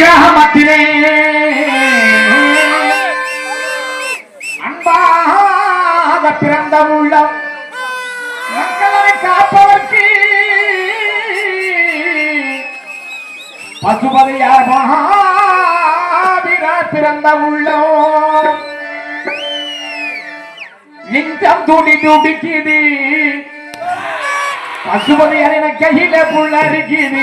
கிராமத்திலே அன்பாக பிறந்த உள்ளம். மக்களை காப்பதற்கு பசுபதியார் மகாவீர பிறந்த உள்ளம். நெஞ்சம் துடி துடிக்குது. பசுபதியார் என கையில புள்ள இருக்குது